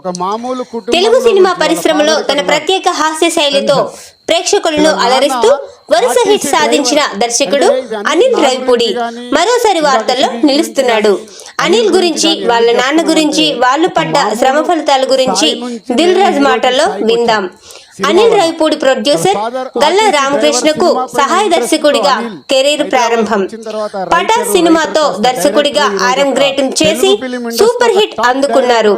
ఒక మామూలు కుటుంబం తెలుగు సినిమా పరిశ్రమలో తన ప్రత్యేక హాస్య శైలితో ప్రేక్షకులను అలరిస్తూ వరుస హిట్ సాధించిన దర్శకుడు అనిల్ రవిపూడి మరోసారి వార్తల్లో నిలుస్తున్నాడు. అనిల్ గురించి వాళ్ళ నాన్న గురించి వాళ్ళు పడ్డ శ్రమ ఫలితాల గురించి దిల్ రాజ్ మాటల్లో విందాం. అనిల్ రవిపూడి ప్రొడ్యూసర్ గల్లా రామకృష్ణకు సహాయ దర్శకుడిగా కెరీర్ ప్రారంభం. పటాస్ సినిమాతో దర్శకుడిగా ఆరంగ్రేటం చేసి సూపర్ హిట్ అందుకున్నారు.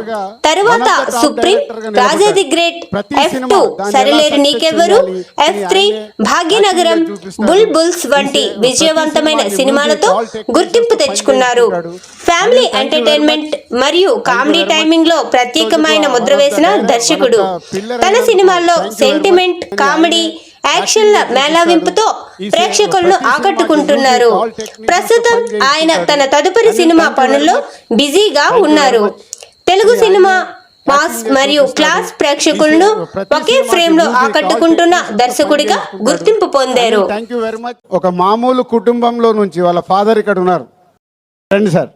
తరువాత supreme Raja the great F two Sarileru Neekevvaru? F three Bhagyanagaram bull bulls వంటి విజయవంతమైన సినిమాలతో గుర్తింపు తెచ్చుకున్నారు. ఫ్యామిలీ ఎంటర్టైన్మెంట్ మరియు కామెడీ టైమింగ్లో ప్రత్యేకమైన ముద్ర వేసిన దర్శకుడు. తన సినిమాల్లో సెంటిమెంట్ కామెడీ యాక్షన్ల మేళవింపుతో ప్రేక్షకులను ఆకట్టుకుంటున్నారు. ప్రస్తుతం ఆయన తన తదుపరి సినిమా పనుల్లో బిజీగా ఉన్నారు. తెలుగు సినిమా మాస్ మరియు క్లాస్ ప్రేక్షకులను ఒకే ఫ్రేమ్లో ఆకట్టుకుంటున్న దర్శకుడిగా గుర్తింపు పొందారు. ఒక మామూలు కుటుంబంలో నుంచి వాళ్ళ ఫాదర్ ఇక్కడ ఉన్నారు. రండి సార్.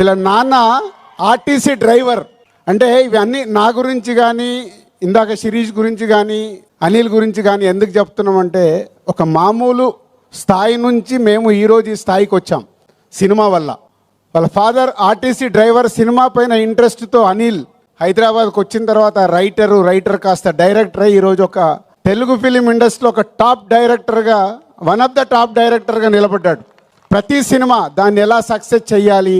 వీళ్ళ నాన్న ఆర్టీసీ డ్రైవర్. అంటే ఇవన్నీ నా గురించి కానీ ఇందాక శిరీష్ గురించి కానీ అనిల్ గురించి కానీ ఎందుకు చెప్తున్నామంటే ఒక మామూలు స్థాయి నుంచి మేము ఈరోజు ఈ స్థాయికి వచ్చాం సినిమా వల్ల. వాళ్ళ ఫాదర్ ఆర్టీసీ డ్రైవర్ సినిమా పైన ఇంట్రెస్ట్తో అనిల్ హైదరాబాద్కి వచ్చిన తర్వాత రైటరు రైటర్ కాస్త డైరెక్టర్ ఈరోజు ఒక తెలుగు ఫిలిం ఇండస్ట్రీలో ఒక టాప్ డైరెక్టర్గా వన్ ఆఫ్ ద టాప్ డైరెక్టర్గా నిలబడ్డాడు. ప్రతి సినిమా దాన్ని ఎలా సక్సెస్ చేయాలి